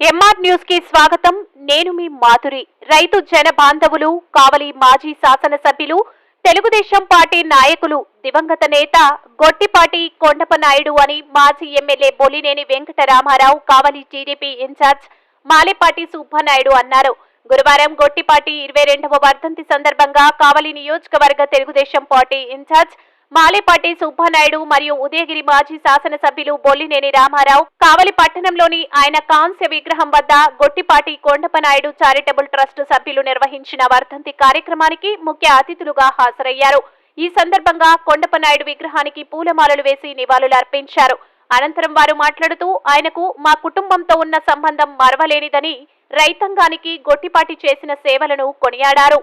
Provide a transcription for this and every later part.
MR న్యూస్కి స్వాగతం. నేను మీ మాధురి. రైతు జన బాంధవులు కావలి మాజీ శాసనసభ్యులు తెలుగుదేశం పార్టీ నాయకులు దివంగత నేత గొట్టిపాటి కొండప నాయుడు అని మాజీ MLA Bolineni Venkataramarao Kavali TDP in charge Malepati Subbanaidu అన్నారు. గురువారం గొట్టిపాటి ఇరవై రెండవ వర్ధంతి సందర్భంగా కావలి నియోజకవర్గ Telugu Desam party in charge Malepati Subbanaidu మరియు ఉదయగిరి మాజీ శాసనసభ్యులు బొల్లినేని రామారావు కావలి పట్టణంలోని ఆయన కాంస్య విగ్రహం వద్ద గొట్టిపాటి కొండపనాయుడు చారిటబుల్ ట్రస్ట్ సభ్యులు నిర్వహించిన వర్ధంతి కార్యక్రమానికి ముఖ్య అతిథులుగా హాజరయ్యారు. ఈ సందర్భంగా కొండపనాయుడు విగ్రహానికి పూలమాలలు వేసి నివాళులర్పించారు అనంతరం వారు మాట్లాడుతూ ఆయనకు మా కుటుంబంతో ఉన్న సంబంధం మరవలేనిదని రైతాంగానికి గొట్టిపాటి చేసిన సేవలను కొనియాడారు.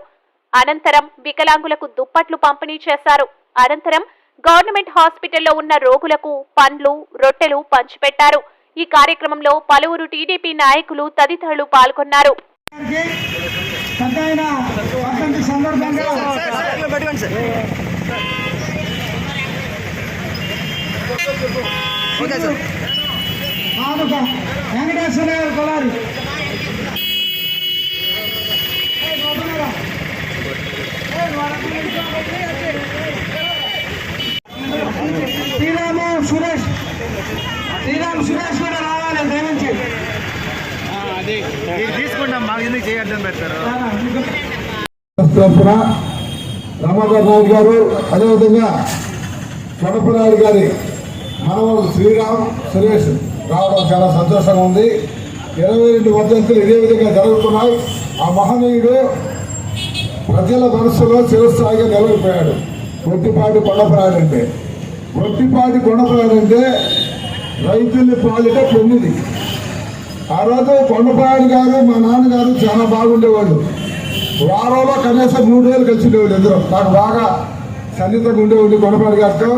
అనంతరం వికలాంగులకు దుప్పట్లు పంపిణీ చేశారు. అనంతరం గవర్నమెంట్ హాస్పిటల్లో ఉన్న రోగులకు పండ్లు రొట్టెలు పంచిపెట్టారు. ఈ కార్యక్రమంలో పలువురు టీడీపీ నాయకులు తదితరులు పాల్గొన్నారు. పెద్ద ఆయన వర్ధంతి సందర్భంగా కానుక వెంకటేశ్వర గారు కొలారి శ్రీరాము సురేష్. శ్రీరామ్ సురేష్ కూడా రావాలి మీరు తీసుకుంటాం మాకు ఎందుకు పెడతారు? గారు అదేవిధంగా కడపనాయుడు గారి మనవడు శ్రీరామ్ సురేష్ రావడం చాలా సంతోషంగా ఉంది. ఇరవై రెండు వర్ధంతులు ఇదే విధంగా జరుగుతున్నాయి. ఆ మహనీయుడు ప్రజల మనసులో చిరస్థాయిగా నిలబడిపోయాడు. ఒట్టిపాటి కొండపరాడు అంటే కొండపరాడు అంటే రైతుల్ని పాలిట తొమ్మిది ఆ రోజు కొండపాయడు గారు మా నాన్నగారు చాలా బాగుండేవాళ్ళు. వారంలో కనీసం మూడు వేలు కలిసి ఉండేవాళ్ళు ఇద్దరు. నాకు బాగా సన్నిహితంగా ఉండేవాళ్ళు కొండపాడు గారితో.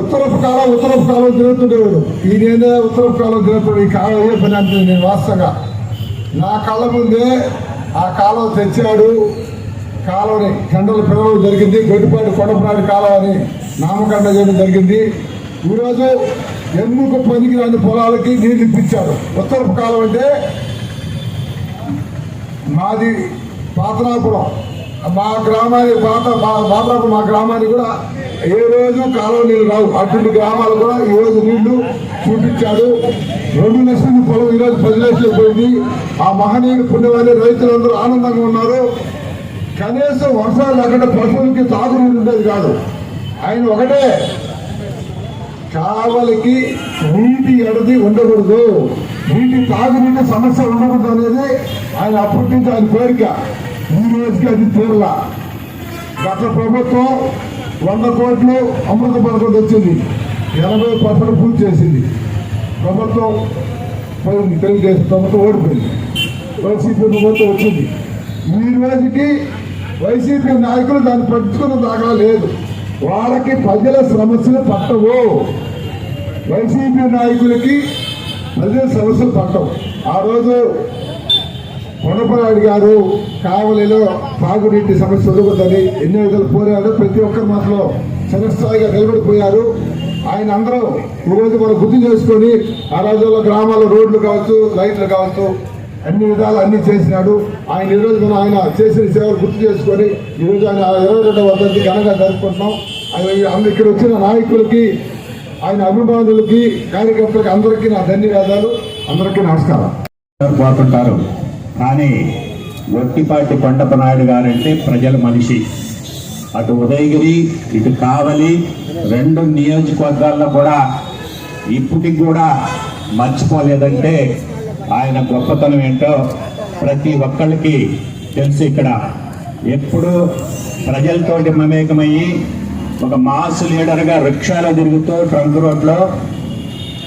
ఉత్తరపు కాలం ఉత్తరపు కాలం తిరుగుతుండేవాడు. ఈయనే ఉత్తరపు కాలం తిరుగుతాడు ఈ కాలం ఏ పని అంటే నేను వాస్తవంగా. నా కళ్ళ ముందే ఆ కాలం తెచ్చాడు. కాలువని గంటల పిల్లలు జరిగింది. గొడ్డిపాటి కొండపాటి కాలం అని నామకరణ చేయడం జరిగింది. ఈరోజు ఎన్నుకు పనికి రాని పొలాలకి నీళ్ళు ఇప్పించారు. ఉత్తరపు కాలం అంటే మాది పాతనాపురం. మా గ్రామానికి పాత మా- మా గ్రామానికి కూడా ఏ రోజు కాలువ నీళ్ళు రావు. అటువంటి గ్రామాలు కూడా ఈ రోజు నీళ్ళు చూపించాడు రెండు లక్షల పొలం ఈ రోజు పది లక్షలు పోయింది. ఆ మహనీయుడు పుణ్యవాణి రైతులందరూ ఆనందంగా ఉన్నారు. కనీసం వర్షాలు లేకుండా పశువులకి తాగునీరు ఉండేది కాదు. ఆయన ఒకటే కావలికి నీటి ఎడది ఉండకూడదు. నీటి తాగునీటి సమస్య ఉండకూడదు అనేది ఆయన అప్పటి నుంచి ఆయన కోరిక. ఈ రోజుకి అది తీరల. గత ప్రభుత్వం వంద కోట్లు అమృత పథకం తెచ్చింది. ఎనభై పర్సెంట్ పూర్తి చేసింది. ప్రభుత్వం పోయింది. తెలుగుదేశం ప్రభుత్వం ఓడిపోయింది. వైసీపీ ప్రభుత్వం వచ్చింది. ఈ రోజుకి వైసీపీ నాయకులు దాన్ని పట్టించుకున్న దాకా లేదు. వాళ్ళకి ప్రజల సమస్యలు పట్టవు. వైసీపీ నాయకులకి ప్రజల సమస్యలు పట్టవు. ఆ రోజు కొండపరాడు గారు కావలిలో తాగునీటి సమస్య ఉండకూడదని ఎన్నో విధాలు పోరాడు ప్రతి ఒక్కరి మాటలో చిరస్థాయిగా నిలబడిపోయారు. ఆయన అందరూ ఈరోజు మనం గుర్తు చేసుకొని ఆ రోజుల్లో గ్రామాల్లో రోడ్లు కావచ్చు లైట్లు కావచ్చు అన్ని విధాలు అన్ని చేసినాడు. ఆయన ఈరోజు మనం ఆయన చేసిన సేవలు గుర్తు చేసుకొని ఈరోజు ఆయన ఇరవై రెండవ వర్ధంతి ఘనంగా జరుపుకుంటున్నాం. ఆయన ఇక్కడ వచ్చిన నాయకులకి ఆయన అభిమానులకి కార్యకర్తలకి అందరికీ నా ధన్యవాదాలు. అందరికీ నమస్కారం. పోతుంటారు కానీ ఒట్టిపాటి కొండపనాయుడు గారంటే ప్రజల మనిషి. అటు ఉదయగిరి ఇటు కావలి రెండు నియోజకవర్గాల్లో కూడా ఇప్పటికి కూడా మర్చిపోలేదంటే ఆయన గొప్పతనం ఏంటో ప్రతి ఒక్కళ్ళకి తెలుసు ఇక్కడ. ఎప్పుడు ప్రజలతోటి మమేకమయ్యి ఒక మాస్ లీడర్గా రిక్షాలో తిరుగుతూ ట్రంక్ రోడ్లో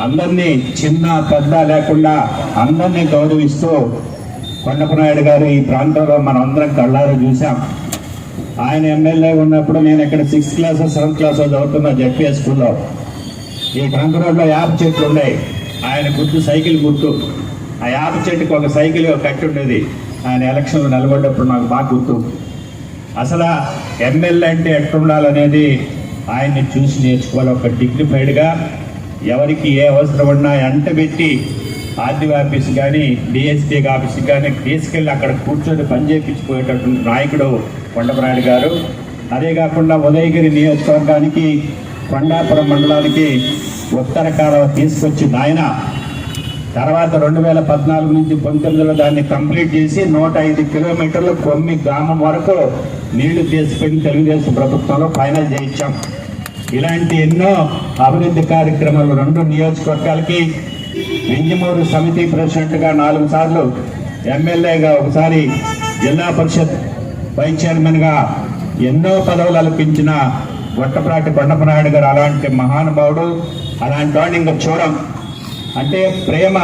అందరినీ చిన్న పెద్ద లేకుండా అందరినీ గౌరవిస్తూ కొండపనాయుడు గారు ఈ ప్రాంతంలో మనం అందరం కళ్ళారు చూసాం ఆయన ఎమ్మెల్యే ఉన్నప్పుడు నేను ఇక్కడ సిక్స్త్ క్లాస్ సెవెంత్ క్లాస్ చదువుతున్నా జెడ్పీఎస్ స్కూల్లో. ఈ ట్రంక్ రోడ్లో యాప్ చెట్లు ఉన్నాయి. ఆయన గుర్తు సైకిల్ గుర్తు. ఆ యాప చెట్టుకు ఒక సైకిల్ కట్టి ఉండేది. ఆయన ఎలక్షన్లో నిలబడ్డప్పుడు నాకు బాగా గుర్తు. అసలు ఎమ్మెల్యే అంటే ఎట్టుండాలనేది ఆయన్ని చూసి నేర్చుకోవాలి. ఒక డిగ్నిఫైడ్గా ఎవరికి ఏ అవసరం ఉన్నా ఎంటబెట్టి ఆర్డీఓ ఆఫీస్ కానీ డిఎస్పీ ఆఫీస్ కానీ తీసుకెళ్ళి అక్కడ కూర్చొని పనిచేయించిపోయేటటువంటి నాయకుడు కొండపరాయుడు గారు. అదే కాకుండా ఉదయగిరి నియోజకవర్గానికి కొండాపురం మండలానికి ఉత్తర కాలువ తీసుకొచ్చిన ఆయన తర్వాత రెండు వేల పద్నాలుగు నుంచి పంతొమ్మిదిలో దాన్ని కంప్లీట్ చేసి నూట ఐదు కిలోమీటర్లు కొమ్మి గ్రామం వరకు నీళ్ళు తీసుకుని తెలుగుదేశం ప్రభుత్వంలో ఫైనల్ చేయించాం. ఇలాంటి ఎన్నో అభివృద్ధి కార్యక్రమాలు రెండు నియోజకవర్గాలకి వింజమూరు సమితి ప్రెసిడెంట్గా నాలుగు సార్లు ఎమ్మెల్యేగా ఒకసారి జిల్లా పరిషత్ వైస్ చైర్మన్గా ఎన్నో పదవులు అల్పించిన గొట్టప్రాటి కొండపనాయుడు గారు అలాంటి మహానుభావుడు అలాంటి వాడిని ఇంకా చూడం. అంటే ప్రేమ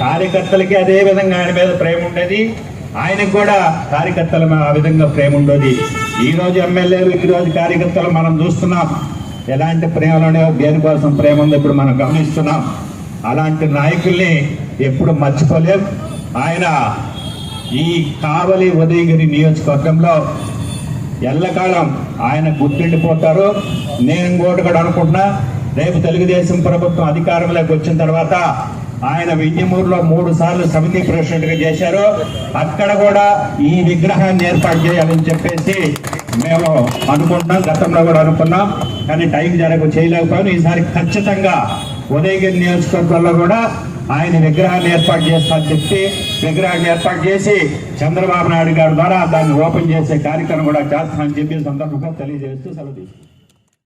కార్యకర్తలకి అదే విధంగా ఆయన మీద ప్రేమ ఉండేది. ఆయనకు కూడా కార్యకర్తల మీద ఆ విధంగా ప్రేమ ఉండేది. ఈరోజు ఎమ్మెల్యేలు ఈరోజు రోజు కార్యకర్తలు మనం చూస్తున్నాం. ఎలాంటి ప్రేమలోనే దేనికోసం ప్రేమ ఉందో ఇప్పుడు మనం గమనిస్తున్నాం. అలాంటి నాయకుల్ని ఎప్పుడు మర్చిపోలేం. ఆయన ఈ కావలి ఉదయగిరి నియోజకవర్గంలో ఎల్లకాలం ఆయన గుర్తుండిపోతారు. నేను ఇంకోటి కూడా అనుకుంటున్నా. రేపు తెలుగుదేశం ప్రభుత్వం అధికారంలోకి వచ్చిన తర్వాత ఆయన వెన్నెమూరులో మూడు సార్లు సమితి ప్రెసిడెంట్గా చేశారు. అక్కడ కూడా ఈ విగ్రహాన్ని ఏర్పాటు చేయాలని చెప్పేసి మేము అనుకుంటున్నాం. గతంలో కూడా అనుకున్నాం. కానీ టైం జరగ చేయలేకపోయాను. ఈసారి ఖచ్చితంగా ఉదయగిరి నియోజకవర్గంలో కూడా ఆయన విగ్రహాన్ని ఏర్పాటు చేస్తానని చెప్పి విగ్రహాన్ని ఏర్పాటు చేసి చంద్రబాబు నాయుడు గారి ద్వారా దాన్ని ఓపెన్ చేసే కార్యక్రమం కూడా చేస్తామని చెప్పి సందర్భంగా తెలియజేస్తూ సెలవు